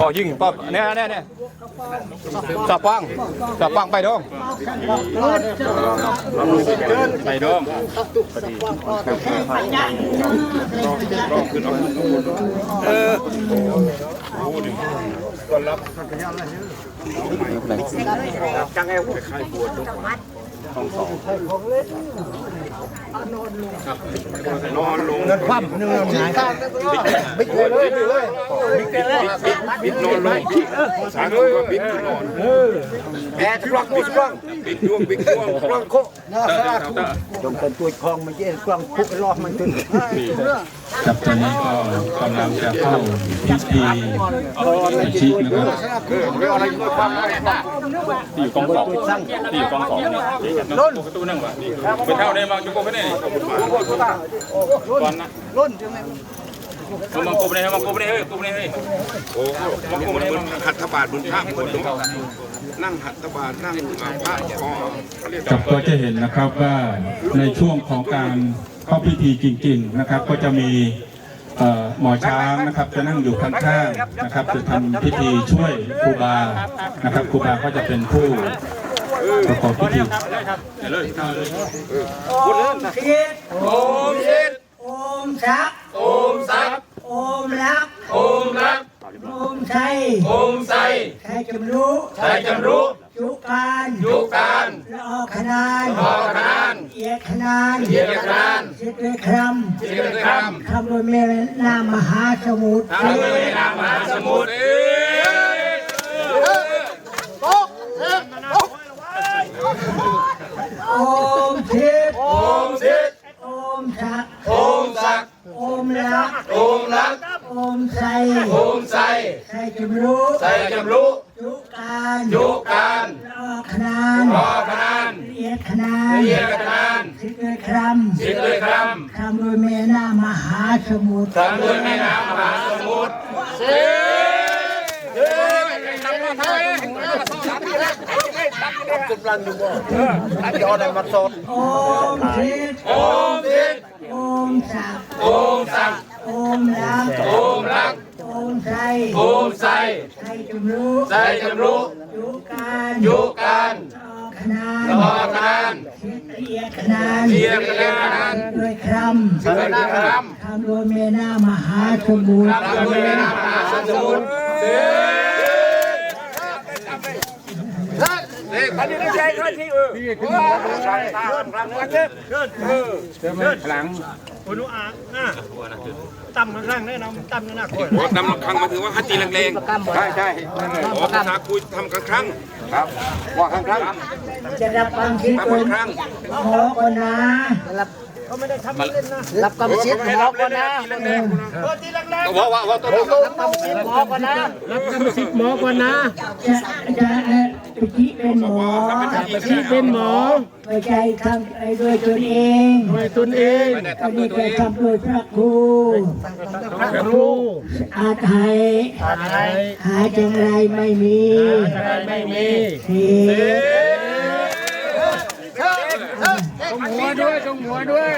ก็ยิงปั๊บเนี่ยเนี่ยเนี่ยจับปังจับปังไปดองไปดองเอองสอง นอนลงเงินคว่ำเงินหายบิ๊กเลยบิ๊กเลยบิดนอนลงสางเลยบิดนอนแอร์กล้องบิ๊กกล้องบิดดวงบิดดวงกล้องโคนะจงเป็นตัวคลองมาเย็นกล้องคุกรอบมันขึ้น ครับตอนนี้ก็กำลังจะเข้าพิธีชินะครับที่อยู่กองสองที่อยู่กองสองนี่นประตูนั่งวะไปเท่าได้มาจุกไปได้ก่อนนะล้นมังกบได้มังกบได้เฮ้ยกบได้เฮ้ยโอ้บางคนมันหัตถบาทบนท่าคนนั่งหัตถบาทนั่งพระคอเขาเรียกครับก็จะเห็นนะครับว่าในช่วงของการ เข้าพิธีจริง ๆนะครับ ก็จะมีหมอช้างนะครับจะนั่งอยู่ข้างๆนะครับ จะทำพิธีช่วยครูบานะครับครูบาก็จะเป็นผู้ประกอบพิธีเลยโอมคิดโอมชิดโอมชักโอมซับโอมรักโอมรักโอมชัยโอมใสชัยจำรู้ใช้จำรู้จุการยุการละออขนานพอขนานเอียดขนานเอียดขนาน ด้วยครสิริคำคำรวมแม่น้ำมหาสมุทรำทางเมืองนามมหาสมุทรโอมคิดโอมชิดโอมชักโอมศักดิ์โอมรักโอมรักโอมชัยโอมใสชัยจำรู้ใช้จำรู้จุการยุการ หาสมุทรทางเมืองแม่น้ำมหาสมุทรเฮ้ยกำลังอยู่บ่ยอดมาสดโอมทิศโอมชิดโอมศักโอมศักโอมรักโอมรักโอมชัยโอมใสชัยจำรู้ใช้จำรู้อยุการอยุการ ขนานพอขนานทิศเอียดขนานเอียดขนานด้วยครสิทธิ์เลยครับำคำรวยแม่น้ำมหาสมุทรทางเมืองแม่น้ำมหาสมุทรเฮ้ย อันนี้ไม่ใช่ท่านที่เออใช่ตาครั้งนั้นเนี่ยคนนู้อะอะต่ำข้างๆแน่นอนต่ำข้างหน้าคนโอ้ตำครั้งมาถือว่าฮัตตีแรงๆใช่ใช่โอ้ภาษาคุยทำครั้งครั้งครับว่าครั้งครั้งจะรับความคิดทำคครั้นงครั้งขอคนนะเขาไม่ได้ทำเล่นนะรับกรรมสิทธิ์หมอก่อนนะโอ้ทีแรงว่าว่าว่าต้นรับกรรมสิทธิ์หมอก่อนนะรับกรรมสิทธิ์หมอก่อนนะจะจะเอ่อไปที่เป็นหมอที่เป็นหมอไม่ใช่ทำไอ้ด้วยตนเองด้วยตนเองอันนี้จทำโดยพระครูพระครูอาไทยอะไรหาจังไรไม่มีอะไรไม่มีสีต้องหัวด้วยต้องหัวด้วย